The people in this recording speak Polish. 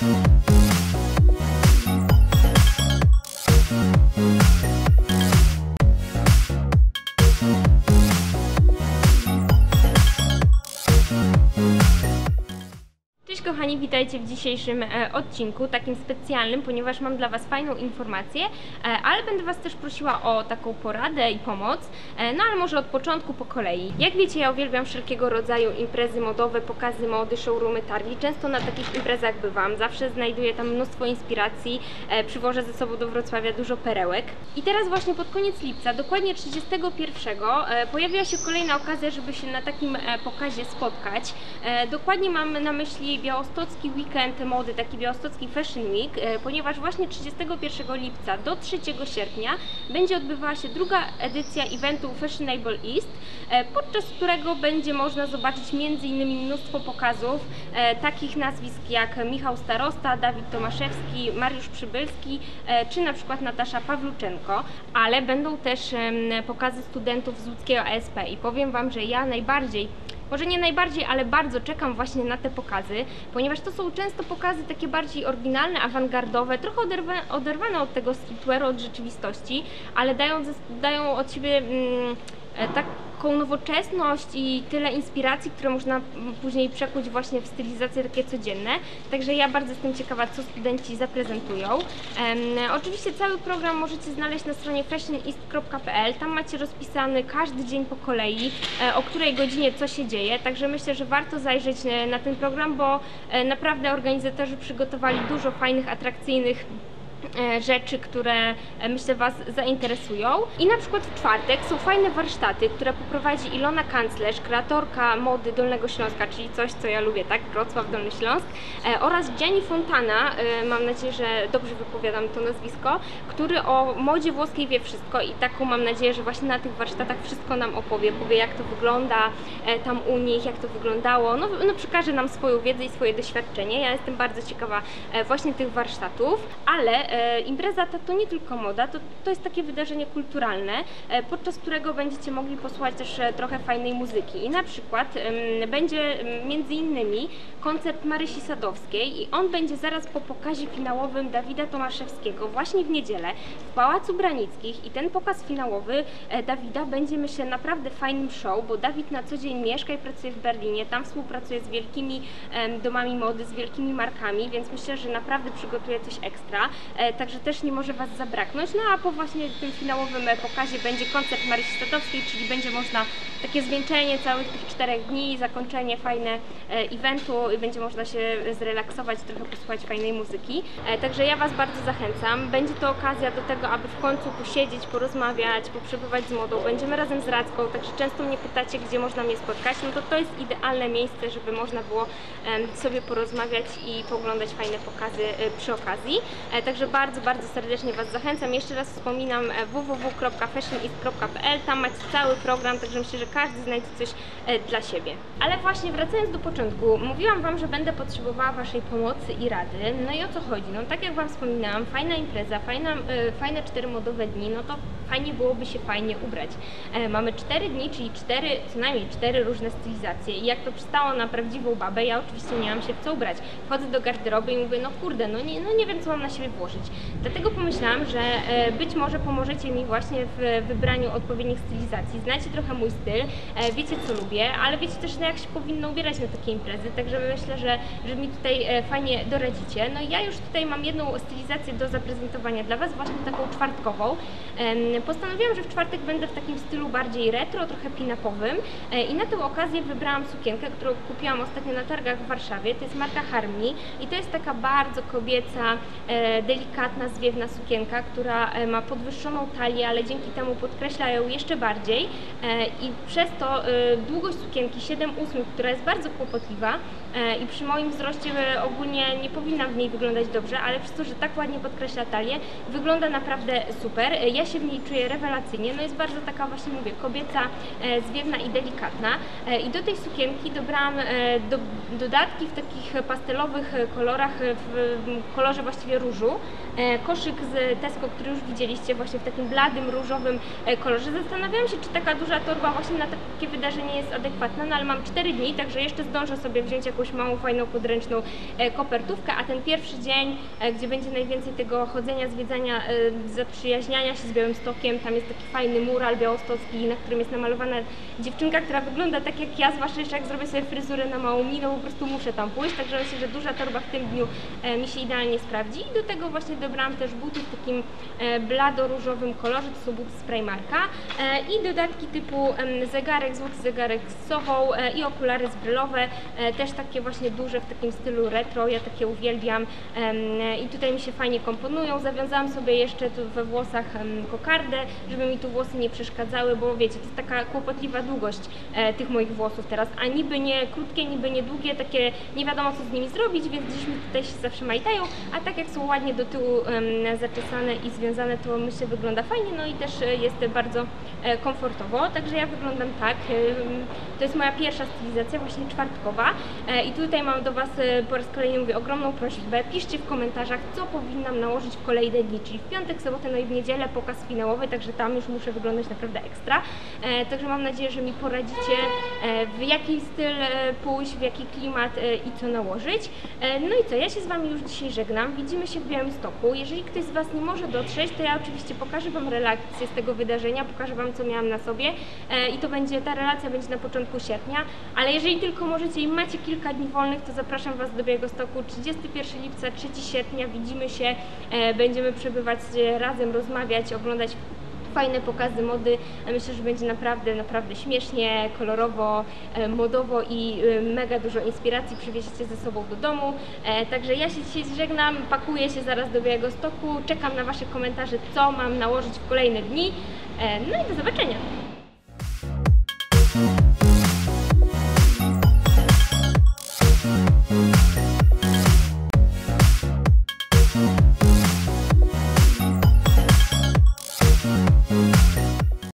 Thank you. Kochani, witajcie w dzisiejszym e, odcinku, takim specjalnym, ponieważ mam dla Was fajną informację, e, ale będę Was też prosiła o taką poradę i pomoc, e, no ale może od początku po kolei. Jak wiecie, ja uwielbiam wszelkiego rodzaju imprezy modowe, pokazy mody, showroomy, targi. Często na takich imprezach bywam, zawsze znajduję tam mnóstwo inspiracji, przywożę ze sobą do Wrocławia dużo perełek. I teraz właśnie pod koniec lipca, dokładnie 31, e, pojawiła się kolejna okazja, żeby się na takim pokazie spotkać. Dokładnie mam na myśli białostocki weekend mody, taki białostocki Fashion Week, e, ponieważ właśnie 31 lipca do 3 sierpnia będzie odbywała się druga edycja eventu Fashionable East, e, podczas którego będzie można zobaczyć m.in. mnóstwo pokazów e, takich nazwisk jak Michał Starosta, Dawid Tomaszewski, Mariusz Przybylski czy na przykład Natasza Pawluczenko, ale będą też pokazy studentów z łódzkiego ASP i powiem Wam, że ja najbardziej może nie najbardziej, ale bardzo czekam właśnie na te pokazy, ponieważ to są często pokazy takie bardziej oryginalne, awangardowe, trochę oderwa, oderwane od tego streetwearu, od rzeczywistości, ale dają, dają od siebie mm, taką nowoczesność i tyle inspiracji, które można później przekuć właśnie w stylizacje takie codzienne. Także ja bardzo jestem ciekawa, co studenci zaprezentują. Oczywiście cały program możecie znaleźć na stronie fashionist.pl. Tam macie rozpisany każdy dzień po kolei, e, o której godzinie co się dzieje. Także myślę, że warto zajrzeć e, na ten program, bo e, naprawdę organizatorzy przygotowali dużo fajnych, atrakcyjnych e, rzeczy, które e, myślę Was zainteresują. I na przykład w czwartek są fajne warsztaty, które poprowadzi Ilona Kanclerz, kreatorka mody Dolnego Śląska, czyli coś, co ja lubię, tak? Wrocław, Dolny Śląsk e, oraz Gianni Fontana, e, mam nadzieję, że dobrze wypowiadam to nazwisko, który o modzie włoskiej wie wszystko i taką mam nadzieję, że właśnie na tych warsztatach wszystko nam opowie, powie jak to wygląda e, tam u nich, jak to wyglądało, no, no przekaże nam swoją wiedzę i swoje doświadczenie. Ja jestem bardzo ciekawa e, właśnie tych warsztatów, ale e, impreza ta to nie tylko moda, to, to jest takie wydarzenie kulturalne, e, podczas którego będziecie mogli posłuchać też e, trochę fajnej muzyki. I na przykład będzie między innymi koncert Marysi Sadowskiej i on będzie zaraz po pokazie finałowym Dawida Tomaszewskiego właśnie w niedzielę w Pałacu Branickich i ten pokaz finałowy e, Dawida będzie myślę naprawdę fajnym show, bo Dawid na co dzień mieszka i pracuje w Berlinie, tam współpracuje z wielkimi domami mody, z wielkimi markami, więc myślę, że naprawdę przygotuje coś ekstra, e, także też nie może Was zabraknąć. No a po właśnie tym finałowym e, pokazie będzie koncert Marysi Sadowskiej, czyli będzie można takie zwieńczenie całych tych czterech dni, zakończenie fajne e, eventu i będzie można się zrelaksować, trochę posłuchać fajnej muzyki. E, Także ja Was bardzo zachęcam. Będzie to okazja do tego, aby w końcu posiedzieć, porozmawiać, poprzebywać z modą. Będziemy razem z Radzką, także często mnie pytacie, gdzie można mnie spotkać. No to to jest idealne miejsce, żeby można było sobie porozmawiać i pooglądać fajne pokazy e, przy okazji. E, Także bardzo, bardzo serdecznie Was zachęcam. Jeszcze raz wspominam e, www.fashionist.pl. Tam macie cały program, także myślę, że każdy znajdzie coś e, dla siebie. Ale właśnie wracając do początku, mówiłam Wam, że będę potrzebowała Waszej pomocy i rady. No i o co chodzi? No tak jak Wam wspominałam, fajna impreza, fajna, e, fajne cztery modowe dni, no to fajnie byłoby się fajnie ubrać. Mamy cztery dni, czyli cztery, co najmniej cztery różne stylizacje i jak to przystało na prawdziwą babę, ja oczywiście nie mam się w co ubrać. Wchodzę do garderoby i mówię, no kurde, no nie, no nie wiem co mam na siebie włożyć. Dlatego pomyślałam, że e, być może pomożecie mi właśnie w wybraniu odpowiednich stylizacji. Znacie trochę mój styl, e, wiecie co lubię, ale wiecie też jak się powinno ubierać na takie imprezy, także myślę, że, że mi tutaj e, fajnie doradzicie. No ja już tutaj mam jedną stylizację do zaprezentowania dla Was, właśnie taką czwartkową. Postanowiłam, że w czwartek będę w takim stylu bardziej retro, trochę pin-upowym e, i na tę okazję wybrałam sukienkę, którą kupiłam ostatnio na targach w Warszawie. To jest marka Harmony i to jest taka bardzo kobieca, e, delikatna, zwiewna sukienka, która e, ma podwyższoną talię, ale dzięki temu podkreśla ją jeszcze bardziej e, i przez to e, długość sukienki 7 8, która jest bardzo kłopotliwa i przy moim wzroście ogólnie nie powinna w niej wyglądać dobrze, ale przez to, że tak ładnie podkreśla talię, wygląda naprawdę super. Ja się w niej czuję rewelacyjnie, no jest bardzo taka właśnie mówię, kobieca, zwiewna i delikatna i do tej sukienki dobrałam do, dodatki w takich pastelowych kolorach, w kolorze właściwie różu. E, Koszyk z Tesco, który już widzieliście właśnie w takim bladym, różowym e, kolorze. Zastanawiałam się, czy taka duża torba właśnie na takie wydarzenie jest adekwatna, no ale mam 4 dni, także jeszcze zdążę sobie wziąć jakąś małą, fajną, podręczną e, kopertówkę, a ten pierwszy dzień, gdzie będzie najwięcej tego chodzenia, zwiedzania, zaprzyjaźniania się z Białymstokiem, tam jest taki fajny mural białostocki, na którym jest namalowana dziewczynka, która wygląda tak jak ja, zwłaszcza jeszcze jak zrobię sobie fryzurę na małą minę, po prostu muszę tam pójść, także myślę, że duża torba w tym dniu mi się idealnie sprawdzi i do tego właśnie dobrałam też buty w takim e, blado-różowym kolorze, to są buty z Primarka e, i dodatki typu zegarek, złoty zegarek z sochą e, i okulary zbrylowe, też takie właśnie duże w takim stylu retro, ja takie uwielbiam i tutaj mi się fajnie komponują. Zawiązałam sobie jeszcze tu we włosach kokardę, żeby mi tu włosy nie przeszkadzały, bo wiecie, to jest taka kłopotliwa długość tych moich włosów teraz, a niby nie krótkie, niby nie długie, takie nie wiadomo co z nimi zrobić, więc gdzieś mi tutaj się zawsze majtają, a tak jak są ładnie do em, zaczesane i związane, to myślę wygląda fajnie, no i też e, jest bardzo e, komfortowo, także ja wyglądam tak. To jest moja pierwsza stylizacja, właśnie czwartkowa e, i tutaj mam do Was po raz kolejny mówię ogromną prośbę, piszcie w komentarzach, co powinnam nałożyć w kolejne dni, czyli w piątek, sobotę, no i w niedzielę pokaz finałowy, także tam już muszę wyglądać naprawdę ekstra. Także mam nadzieję, że mi poradzicie, w jaki styl pójść, w jaki klimat i co nałożyć. No i co, ja się z Wami już dzisiaj żegnam. Widzimy się w Białymstoku. Jeżeli ktoś z Was nie może dotrzeć, to ja oczywiście pokażę Wam relację z tego wydarzenia, pokażę Wam, co miałam na sobie e, i to będzie, ta relacja będzie na początku sierpnia, ale jeżeli tylko możecie i macie kilka dni wolnych, to zapraszam Was do Białegostoku 31 lipca, 3 sierpnia, widzimy się, e, będziemy przebywać e, razem, rozmawiać, oglądać fajne pokazy mody. Myślę, że będzie naprawdę, naprawdę śmiesznie, kolorowo, e, modowo i e, mega dużo inspiracji przywieziecie ze sobą do domu. E, Także ja się dzisiaj żegnam, pakuję się zaraz do Białego Stoku, czekam na Wasze komentarze, co mam nałożyć w kolejne dni. E, No i do zobaczenia!